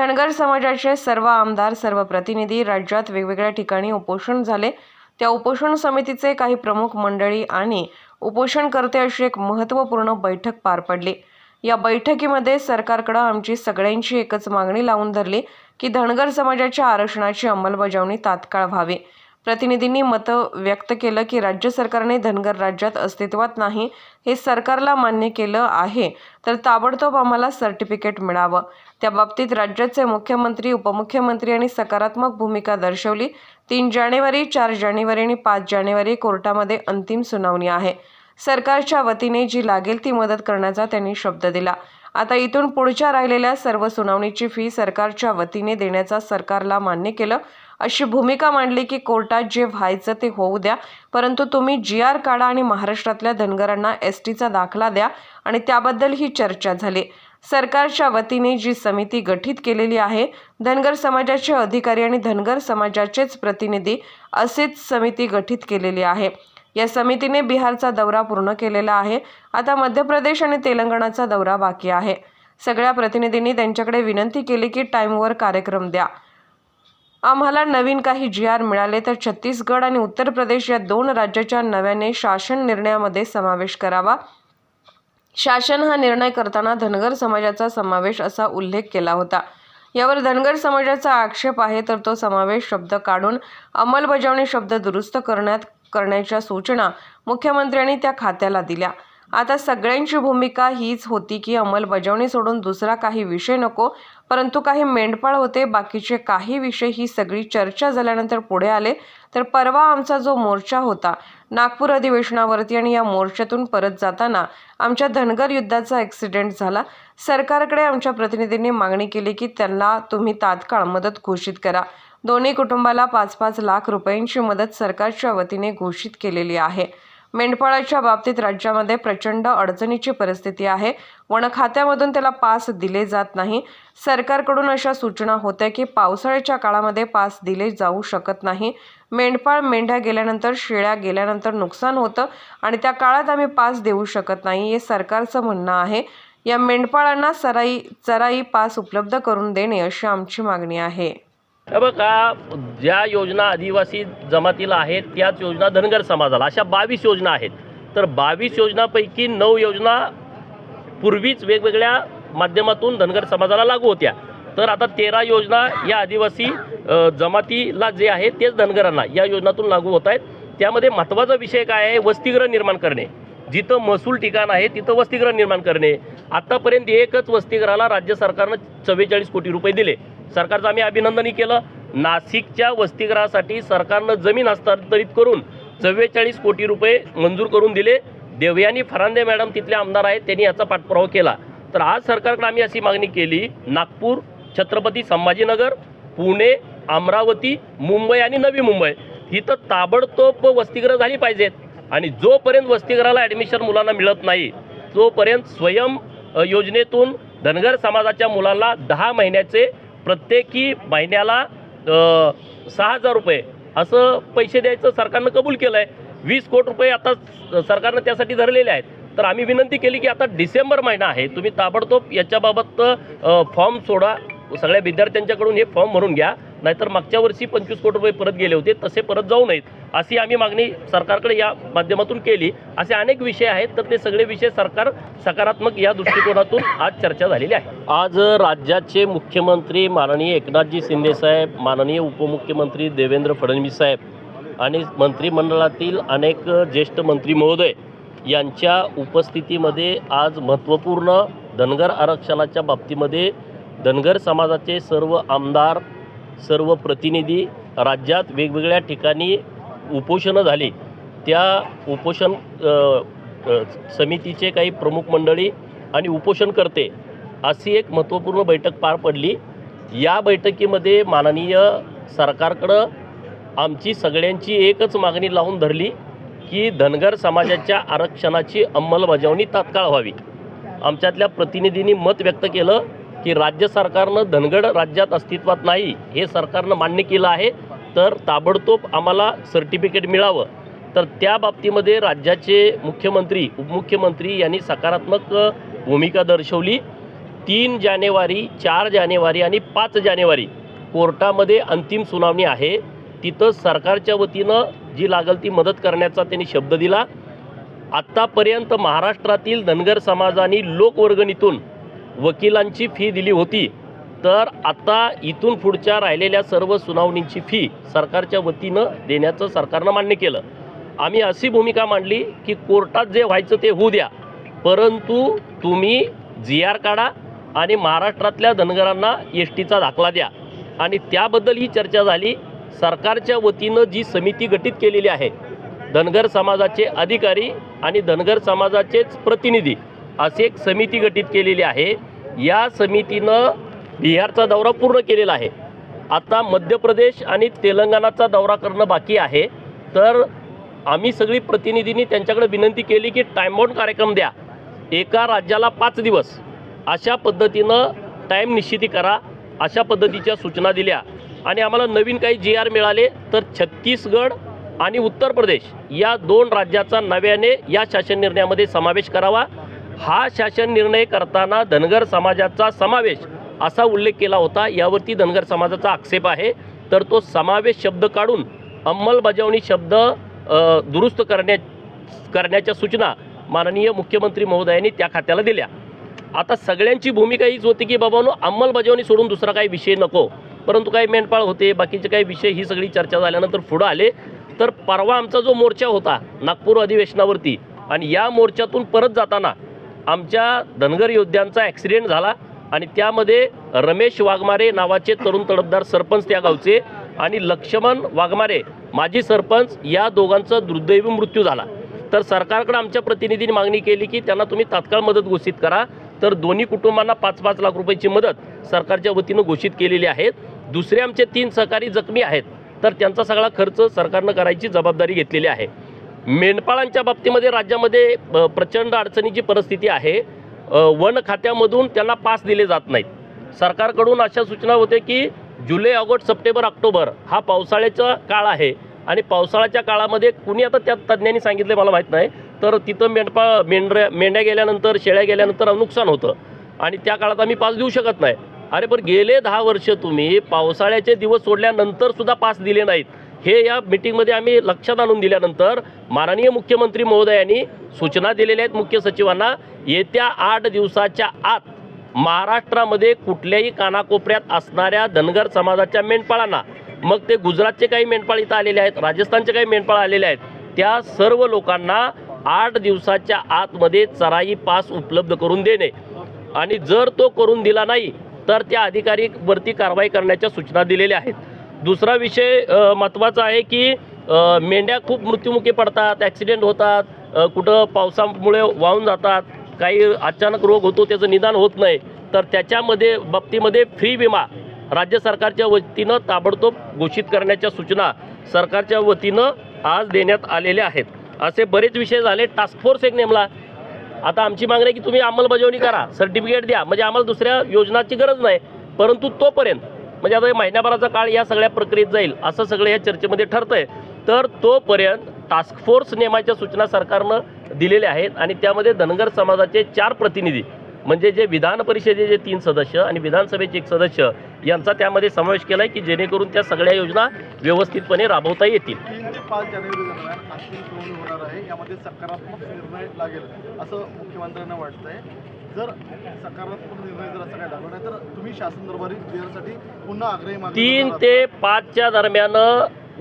धनगर समाजाचे सर्व आमदार सर्व प्रतिनिधी राज्यात वेगवेगळ्या ठिकाणी उपोषण झाले. त्या उपोषण समितीचे काही प्रमुख मंडळी आणि उपोषणकर्ते अशी एक महत्त्वपूर्ण बैठक पार पडली. या बैठकीमध्ये सरकारकडं आमची सगळ्यांची एकच मागणी लावून धरली की धनगर समाजाच्या आरक्षणाची अंमलबजावणी तात्काळ व्हावी. प्रतिनिधींनी मतं व्यक्त केलं की राज्य सरकारने धनगर राज्यात अस्तित्वात नाही हे सरकारला मान्य केलं आहे तर ताबडतोब आम्हाला सर्टिफिकेट मिळावं. त्या बाबतीत राज्याचे मुख्यमंत्री उपमुख्यमंत्री यांनी सकारात्मक भूमिका दर्शवली. तीन जानेवारी चार जानेवारी आणि पाच जानेवारी कोर्टामध्ये अंतिम सुनावणी आहे. सरकारच्या वतीने जी लागेल ती मदत करण्याचा त्यांनी शब्द दिला. आता इथून पुढच्या राहिलेल्या सर्व सुनावणीची फी सरकारच्या वतीने देण्याचा सरकारला मान्य केलं. अशी भूमिका मांडली की कोर्टात जे व्हायचं ते होऊ द्या. परंतु तुम्ही जी आर काढा आणि महाराष्ट्रातल्या धनगरांना एस टीचा दाखला द्या आणि त्याबद्दल ही चर्चा झाली. सरकारच्या वतीने जी समिती गठीत केलेली आहे धनगर समाजाचे अधिकारी आणि धनगर समाजाचेच प्रतिनिधी असेच समिती गठीत केलेली आहे. या समितीने बिहारचा दौरा पूर्ण केलेला आहे. आता मध्य प्रदेश आणि तेलंगणाचा दौरा बाकी आहे. सगळ्या प्रतिनिधींनी त्यांच्याकडे विनंती केली की टाईमवर कार्यक्रम द्या. आम्हाला नवीन काही जी आर मिळाले तर छत्तीसगड आणि उत्तर प्रदेश या दोन राज्याच्या नव्याने शासन निर्णयामध्ये समावेश करावा. शासन हा निर्णय करताना धनगर समाजाचा समावेश असा उल्लेख केला होता. यावर धनगर समाजाचा आक्षेप आहे तर तो समावेश शब्द काढून अंमलबजावणी शब्द दुरुस्त करण्यात करण्याच्या सूचना मुख्यमंत्र्यांनी त्या खात्याला दिल्या. आता सगळ्यांची भूमिका हीच होती की अंमलबजावणी सोडून दुसरा काही विषय नको परंतु काही मेंढपाळ होते बाकीचे काही विषय ही सगळी चर्चा झाल्यानंतर पुढे आले. तर परवा आमचा जो मोर्चा होता नागपूर अधिवेशनावरती आणि या मोर्चातून परत जाताना आमच्या धनगर युद्धाचा ॲक्सिडेंट झाला. सरकारकडे आमच्या प्रतिनिधींनी मागणी केली की त्यांना तुम्ही तात्काळ मदत घोषित करा. दोन्ही कुटुंबाला पाच पाच लाख रुपयांची मदत सरकारच्या वतीने घोषित केलेली आहे. मेंढपाळाच्या बाबतीत राज्यामध्ये प्रचंड अडचणीची परिस्थिती आहे. वन खात्यामधून त्याला पास दिले जात नाही. सरकारकडून अशा सूचना होत्या की पावसाळ्याच्या काळामध्ये पास दिले जाऊ शकत नाही. मेंढपाळ मेंढ्या गेल्यानंतर शेळ्या गेल्यानंतर नुकसान होतं आणि त्या काळात आम्ही पास देऊ शकत नाही हे सरकारचं म्हणणं आहे. या मेंढपाळांना सराई चराई पास उपलब्ध करून देणे अशी आमची मागणी आहे. बघा ज्या योजना आदिवासी जमातीला आहेत त्याच योजना धनगर समाजाला. अशा बावीस योजना आहेत. तर बावीस योजनापैकी नऊ योजना पूर्वीच वेगवेगळ्या माध्यमातून धनगर समाजाला लागू होत्या. तर आता तेरा योजना या आदिवासी जमातीला जे आहे तेच धनगरांना या योजनातून लागू होत आहेत. त्यामध्ये महत्त्वाचा विषय काय आहे? वसतिगृह निर्माण करणे. जिथं महसूल ठिकाण आहे तिथं वसतिगृह निर्माण करणे. आत्तापर्यंत एकच वसतिगृहाला राज्य सरकारनं चव्वेचाळीस कोटी रुपये दिले. सरकारचं आम्ही अभिनंदनही केलं. नाशिकच्या वसतिगृहासाठी सरकारनं जमीन हस्तांतरित करून चव्वेचाळीस कोटी रुपये मंजूर करून दिले. देवयानी फरांदे मॅडम तिथले आमदार आहेत त्यांनी याचा पाठपुरावा केला. तर आज सरकारकडे आम्ही अशी मागणी केली नागपूर छत्रपती संभाजीनगर पुणे अमरावती मुंबई आणि नवी मुंबई. इथं ताबडतोब वसतिगृह झाली पाहिजेत आणि जोपर्यंत वसतिगृहाला ॲडमिशन मुलांना मिळत नाही तोपर्यंत स्वयं योजनेतून धनगर समाजाच्या मुलांना दहा महिन्याचे प्रत्येकी महिन्याला सहा हजार रुपये. असं पैसे द्यायचं सरकारनं कबूल केलं आहे वीस कोटी रुपये आता स- सरकारनं त्यासाठी धरलेले आहेत. तर आम्ही विनंती केली की आता डिसेंबर महिना आहे. तुम्ही ताबडतोब याच्याबाबत फॉर्म सोडा. सगळ्या विद्यार्थ्यांच्याकडून हे फॉर्म भरून घ्या. नाहीतर मागच्या वर्षी पंचवीस कोटी रुपये परत गेले होते. तसे परत जाऊ नयेत. अशी आम्ही मागणी सरकारकडे या माध्यमातून केली. असे अनेक विषय आहेत तर ते सगळे विषय सरकार सकारात्मक या दृष्टिकोनातून आज चर्चा झालेली आहे. आज राज्याचे मुख्यमंत्री माननीय एकनाथजी शिंदे साहेब माननीय उपमुख्यमंत्री देवेंद्र फडणवीस साहेब आणि मंत्रिमंडळातील अनेक ज्येष्ठ मंत्री महोदय यांच्या उपस्थितीमध्ये आज महत्त्वपूर्ण धनगर आरक्षणाच्या बाबतीमध्ये धनगर समाजाचे सर्व आमदार सर्व प्रतिनिधी राज्यात वेगवेगळ्या ठिकाणी उपोषणं झाली. त्या उपोषण समितीचे काही प्रमुख मंडळी आणि उपोषण करते अशी एक महत्त्वपूर्ण बैठक पार पडली. या बैठकीमध्ये माननीय सरकारकडं आमची सगळ्यांची एकच मागणी लावून धरली की धनगर समाजाच्या आरक्षणाची अंमलबजावणी तात्काळ व्हावी. आमच्यातल्या प्रतिनिधींनी मत व्यक्त केलं की राज्य सरकारनं धनगड राज्यात अस्तित्वात नाही हे सरकारनं मान्य केलं आहे. तर ताबडतोब आम्हाला सर्टिफिकेट मिळावं. तर त्या बाबतीमध्ये राज्याचे मुख्यमंत्री उपमुख्यमंत्री यांनी सकारात्मक भूमिका दर्शवली. तीन जानेवारी चार जानेवारी आणि पाच जानेवारी कोर्टामध्ये अंतिम सुनावणी आहे. तिथं सरकारच्या वतीनं जी लागल ती मदत करण्याचा त्यांनी शब्द दिला. आत्तापर्यंत महाराष्ट्रातील धनगर समाजाने लोकवर्गणीतून वकिलांची फी दिली होती. तर आता इथून पुढच्या राहिलेल्या सर्व सुनावणींची फी सरकारच्या वतीनं देण्याचं सरकारनं मान्य केलं. आम्ही अशी भूमिका मांडली की कोर्टात जे व्हायचं ते होऊ द्या. परंतु तुम्ही जी आर काढा आणि महाराष्ट्रातल्या धनगरांना एस टीचा दाखला द्या. आणि त्याबद्दल ही चर्चा झाली. सरकारच्या वतीनं जी समिती गठीत केलेली आहे धनगर समाजाचे अधिकारी आणि धनगर समाजाचेच प्रतिनिधी अशी एक समिती गठीत केलेली आहे. या समितीनं बिहारचा दौरा पूर्ण केलेला आहे. आता मध्य प्रदेश आणि तेलंगणाचा दौरा करणं बाकी आहे. तर आम्ही सगळी प्रतिनिधींनी त्यांच्याकडे विनंती केली की टाईमबाउंड कार्यक्रम द्या. एका राज्याला पाच दिवस. अशा पद्धतीनं टाईम निश्चिती करा. अशा पद्धतीच्या सूचना दिल्या. आणि आम्हाला नवीन काही जी आर मिळाले तर छत्तीसगड आणि उत्तर प्रदेश या दोन राज्याचा नव्याने या शासन निर्णयामध्ये समावेश करावा. हा शासन निर्णय करताना धनगर समाजाचा समावेश असा उल्लेख केला होता. यावरती धनगर समाजाचा आक्षेप आहे. तर तो समावेश शब्द काढून अंमलबजावणी शब्द दुरुस्त करण्या करण्याच्या सूचना माननीय मुख्यमंत्री महोदयांनी त्या खात्याला दिल्या. आता सगळ्यांची भूमिका हीच होती की बाबांनो अंमलबजावणी सोडून दुसरा काही विषय नको. परंतु काही मेंढपाळ होते बाकीचे काही विषय ही सगळी चर्चा झाल्यानंतर पुढं आले. तर परवा आमचा जो मोर्चा होता नागपूर अधिवेशनावरती आणि या मोर्चातून परत जाताना आमच्या धनगर योद्ध्यांचा ॲक्सिडेंट झाला. आणि त्यामध्ये रमेश वाघमारे नावाचे तरुण तडफदार सरपंच त्या गावचे आणि लक्ष्मण वाघमारे माजी सरपंच या दोघांचा दुर्दैवी मृत्यू झाला. तर सरकारकडे आमच्या प्रतिनिधींनी मागणी केली की त्यांना तुम्ही तात्काळ मदत घोषित करा. तर दोन्ही कुटुंबांना पाच पाच लाख रुपयाची मदत सरकारच्या वतीनं घोषित केलेली आहे दुसरे आमचे तीन सहकारी जखमी आहेत. तर त्यांचा सगळा खर्च सरकारनं करायची जबाबदारी घेतलेली आहे. मेंढपाळांच्या बाबतीमध्ये राज्यामध्ये प्रचंड अडचणीची परिस्थिती आहे. वन खात्यामधून त्यांना पास दिले जात नाहीत. सरकारकडून अशा सूचना होते की जुलै ऑगस्ट सप्टेंबर ऑक्टोबर हा पावसाळ्याचा काळ आहे आणि पावसाळ्याच्या काळामध्ये कुणी आता त्या तज्ज्ञांनी सांगितले मला माहीत नाही तर तिथं मेंढपाळ मेंढऱ्या मेंढ्या गेल्यानंतर शेळ्या गेल्यानंतर नुकसान होतं. आणि त्या काळात आम्ही पास देऊ शकत नाही. अरे पण गेले दहा वर्ष तुम्ही पावसाळ्याचे दिवस सोडल्यानंतर सुद्धा पास दिले नाहीत. हे या मिटिंगमध्ये आम्ही लक्षात आणून दिल्यानंतर माननीय मुख्यमंत्री महोदयांनी सूचना दिलेल्या आहेत मुख्य सचिवांना. येत्या आठ दिवसाच्या आत महाराष्ट्रामध्ये कुठल्याही कानाकोपऱ्यात असणाऱ्या धनगर समाजाच्या मेंढपाळांना मग ते गुजरातचे काही मेंढपाळ इथं आलेले आहेत राजस्थानचे काही मेंढपाळ आलेले आहेत त्या सर्व लोकांना आठ दिवसाच्या आतमध्ये चराई पास उपलब्ध करून देणे. आणि जर तो करून दिला नाही तर त्या अधिकारीवरती कारवाई करण्याच्या सूचना दिलेल्या आहेत. दुसरा विषय महत्त्वाचा आहे की मेंढ्या खूप मृत्युमुखी पडतात ॲक्सिडेंट होतात कुठं पावसामुळे वाहून जातात काही अचानक रोग होतो त्याचं निदान होत नाही तर त्याच्यामध्ये बाबतीमध्ये फ्री विमा राज्य सरकारच्या वतीनं ताबडतोब घोषित करण्याच्या सूचना सरकारच्या वतीनं आज देण्यात आलेल्या आहेत. असे बरेच विषय झाले. टास्क फोर्स एक नेमला. आता आमची मागणी आहे की तुम्ही अंमलबजावणी करा. सर्टिफिकेट द्या. म्हणजे आम्हाला दुसऱ्या योजनाची गरज नाही. परंतु तोपर्यंत म्हणजे आता हे महिन्याभराचा काळ या सगळ्या प्रक्रियेत जाईल असं सगळं या चर्चेमध्ये ठरतंय. तर तोपर्यंत टास्क फोर्स नेमाच्या सूचना सरकारनं दिलेल्या आहेत आणि त्यामध्ये धनगर समाजाचे चार प्रतिनिधी म्हणजे जे विधान परिषदेचे तीन सदस्य आणि विधानसभेचे एक सदस्य यांचा त्यामध्ये समावेश केला आहे की जेणेकरून त्या सगळ्या योजना व्यवस्थितपणे राबवता येतील. सकारात्मक निर्णय लागेल असं मुख्यमंत्र्यांना वाटतंय. जर सकारात्मक निर्णय जर असं काय लागला नाही तर तुम्ही शासन दरबारी क्लिअरसाठी पुन्हा आग्रही मागणी तीन करणार ते पाचच्या दरम्यान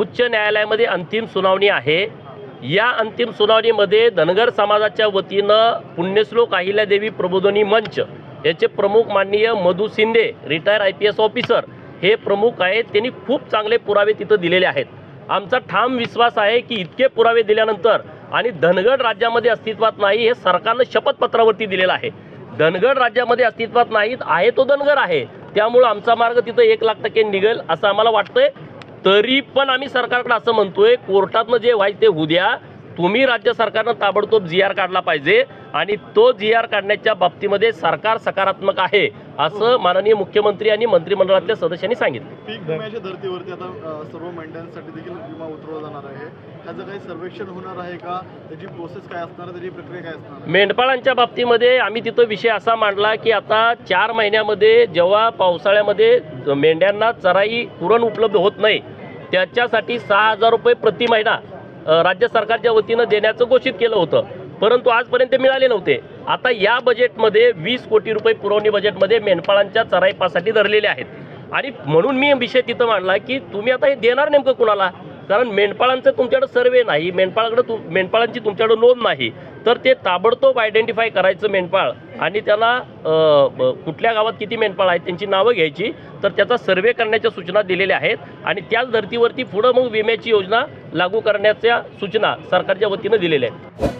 उच्च न्यायालयामध्ये अंतिम सुनावणी आहे. या अंतिम सुनावणीमध्ये धनगर समाजाच्या वतीनं पुण्यश्लोक अहिल्यादेवी प्रबोधनी मंच याचे प्रमुख माननीय Madhu Shinde retire I P S officer हे प्रमुख आहेत. त्यांनी खूप चांगले पुरावे तिथं दिलेले आहेत. आमचा ठाम विश्वास आहे की इतके पुरावे दिल्यानंतर आणि धनगड राज्यामध्ये अस्तित्वात नाही हे सरकारनं शपथपत्रावरती दिलेलं आहे. धनगड राज्यामध्ये अस्तित्वात नाहीत आहे तो धनगर आहे. त्यामुळं आमचा मार्ग तिथं एक लाख टक्के निघेल असं आम्हाला वाटतंय. तरी पण आम्ही सरकारकडे असं म्हणतोय कोर्टातनं जे व्हायचं ते उद्या तुम्ही राज्य सरकारनं ताबडतोब जी आर काढला पाहिजे आणि तो जी आर काढण्याच्या बाबतीमध्ये सरकार सकारात्मक आहे असं माननीय मुख्यमंत्री आणि मंत्रिमंडळातल्या सदस्यांनी सांगितलं. पीक विम्याच्या धर्तीवरती आता सर्व मेंढ्यांसाठी देखील विमा उतरवला जाणार आहे. त्याचं काही सर्वेक्षण होणार आहे का? त्याची प्रोसेस काय असणार? आहे त्याची प्रक्रिया काय असणार आहे? मेंढपाळांच्या बाबतीमध्ये आम्ही तिथं विषय असा मांडला की आता चार महिन्यामध्ये जेव्हा पावसाळ्यामध्ये मेंढ्यांना चराई पुरण उपलब्ध होत नाही त्याच्यासाठी सहा हजार रुपये प्रति महिना राज्य सरकारच्या वतीनं देण्याचं घोषित केलं होतं. परंतु आजपर्यंत ते मिळाले नव्हते. आता या बजेटमध्ये वीस कोटी रुपये पुरवणी बजेटमध्ये मेंढपाळांच्या चराईपासाठी धरलेले आहेत. आणि म्हणून मी विषय तिथं मांडला की तुम्ही आता हे देणार नेमकं कुणाला? कारण मेंढपाळांचं तुमच्याकडे सर्वे नाही मेंढपाळाकडे तु मेंढपाळांची तुमच्याकडे नोंद नाही. तर ते ताबडतोब आयडेंटिफाय करायचं मेंढपाळ. आणि त्याला कुठल्या गावात किती मेंढपाळ आहेत त्यांची नावं घ्यायची. तर त्याचा सर्वे करण्याच्या सूचना दिलेल्या आहेत. आणि त्याच धर्तीवरती पुढं मग विम्याची योजना लागू करण्याच्या सूचना सरकारच्या वतीनं दिलेल्या आहेत.